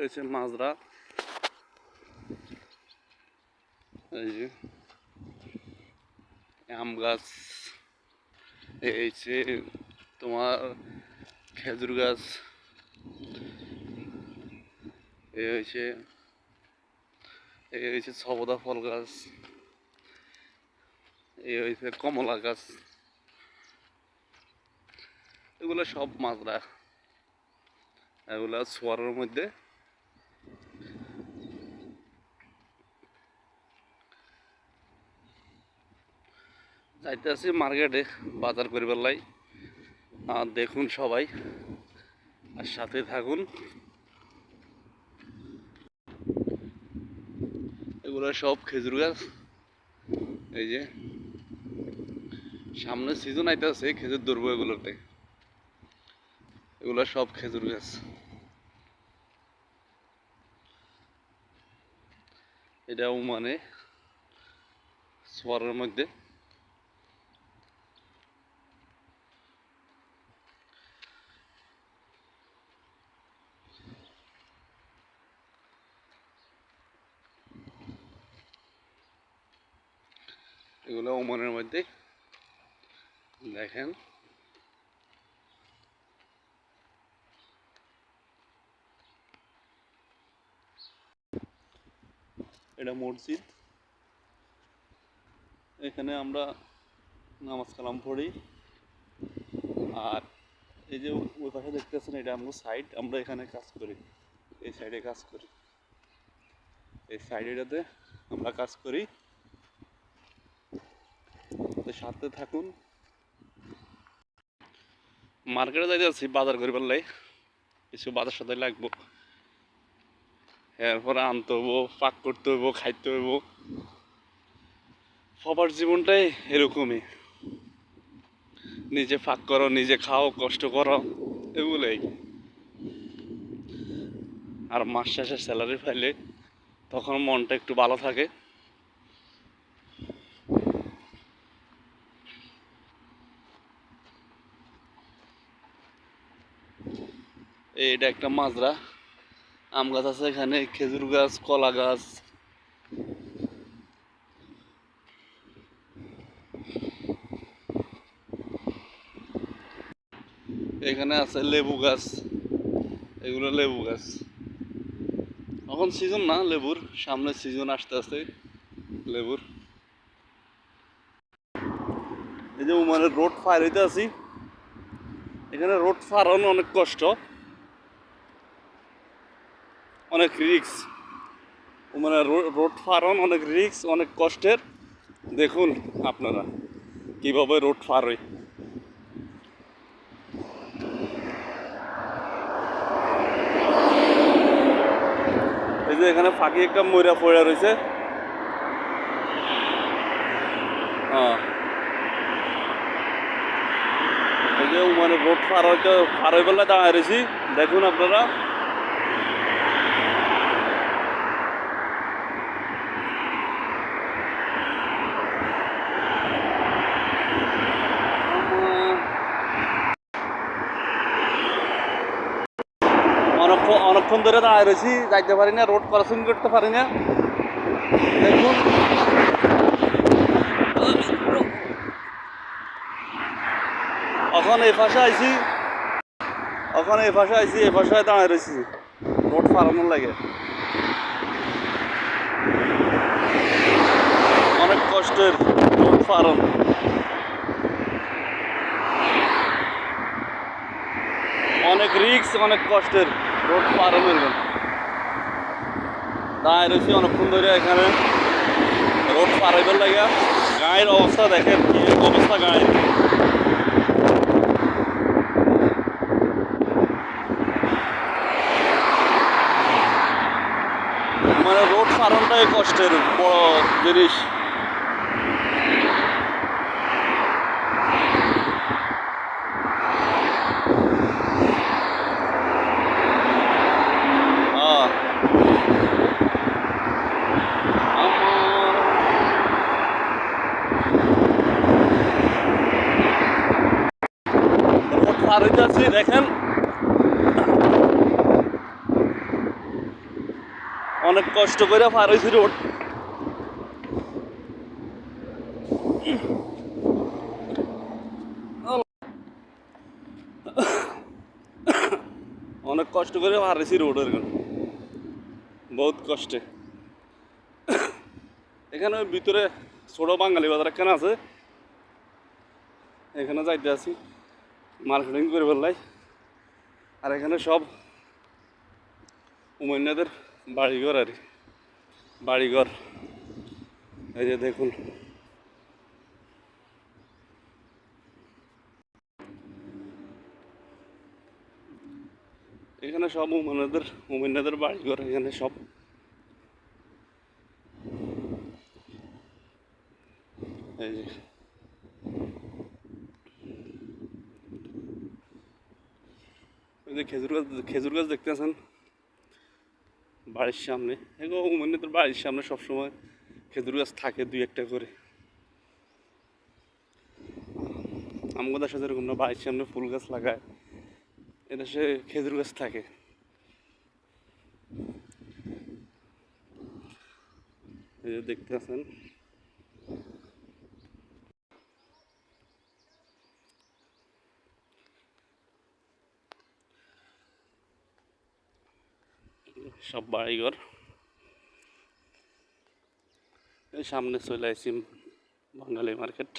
হচ্ছে মাজরা এই যে আম গাছ এই হচ্ছে তোমার খেজুর গাছ এই হয়েছে এই হয়েছে সবদা ফল গাছ এই হয়েছে কমলা গাছ এগুলো সব মাজরা এগুলো সোয়ারের মধ্যে যাইতে আছি মার্কেটে বাজার করিবার লাই। আর দেখুন সবাই, আর সাথে থাকুন। এগুলো সব খেজুর গাছ। এই যে, সামনে সিজন আইতেছে, খেজুর ধরবো এগুলোতে। এগুলো সব খেজুর গাছ। এটাও মানে সোয়ারের মধ্যে। এগুলো ওমানের মধ্যে। দেখেন। এটা মসজিদ। এখানে আমরা নামাজ কালাম পড়ি। আর এই যে ওই পাশে দেখতেছেন, এটা আমরা সাইড, আমরা এখানে কাজ করি। এই সাইডে কাজ করি। এই সাইডেটাতে আমরা কাজ করি। তো সাথে থাকুন। মার্কেটে যাইতে আছি, বাজার করিবার লাই কিছু বাজার সাথে লাগবো। এরপরে আনতে হইব, পাক করতে হইব, খাইতে হইব। সবার জীবনটাই এরকমই। নিজে ফাঁক করো, নিজে খাও, কষ্ট করো, এগুলোই। আর মাস শেষে স্যালারি পাইলে তখন মনটা একটু ভালো থাকে। এটা একটা মাজরা, আম গাছ আছে এখানে, খেজুর গাছ, কলা গাছ। এখানে আছে লেবু গাছ, এগুলো লেবু গাছ। এখন সিজন না, লেবুর, সামনে সিজন আসতে আসতে লেবুর। এই যে মানে রোড ফায়ার হইতে আছি এখানে রোড ফারানো অনেক কষ্ট। অনেক রিক্স মানে রোড ফারন অনেক রিক্স অনেক কষ্টের। দেখুন আপনারা, কীভাবে রোড ফার হয়। এই যে এখানে ফাঁকি একটা ময়রা পড়ে রয়েছে। হ্যাঁ। এই যে মানে রোড পার হইতে পার হয়ে বেলা দাঁড়ায় রয়েছি। দেখুন আপনারা। অনেকক্ষণ অনেকক্ষণ ধরে দাঁড়ায় রয়েছি। যাইতে পারি না রোড ক্রসিং করতে পারি না। দেখুন। এখন এই পাশে আইছি। এখন এই পাশে আইছি, এই পাশে দাঁড়ায় রয়েছি। রোড ফারানোর লাগে। অনেক কষ্টের রোড ফারান অনেক রিক্স অনেক কষ্টের। রোড পার হয়ে দাঁড়ায় রয়েছি অনেকক্ষণ ধরে এখানে। রোড পার হইবার লাগে গায়ের অবস্থা দেখেন কি অবস্থা গায়ের। মানে রোড পারনটাই কষ্টের বড় জিনিস হ্যাঁ আমার রোড পার দেখেন। অনেক কষ্ট করে পার হয়েছি রোড। অনেক কষ্ট করে পার হয়েছি রোডের বহুত কষ্টে। এখানে ভিতরে ছোট বাঙালি বাজার এখানে আছে। এখানে যাইতে আছি মার্কেটিং করে ফেললাই। আর এখানে সব উমান্যাদের বাড়িঘর আর। বাড়িঘর। এই যে দেখুন। এখানে সব উমান্যাদের উমান্যাদের বাড়িঘর, এখানে সব। এই যে। যে খেজুর গাছ খেজুর গাছ দেখতেছেন বাড়ির সামনে। এগুলো মানে তোর বাড়ির সামনে সবসময় খেজুর গাছ থাকে দুই একটা করে। আমাদের দেশে যেরকম না, বাড়ির সামনে ফুল গাছ লাগায় এটা সে খেজুর গাছ থাকে। দেখতে আছেন সব বাড়িঘর। সামনে চলে আসছি বাঙালি মার্কেট।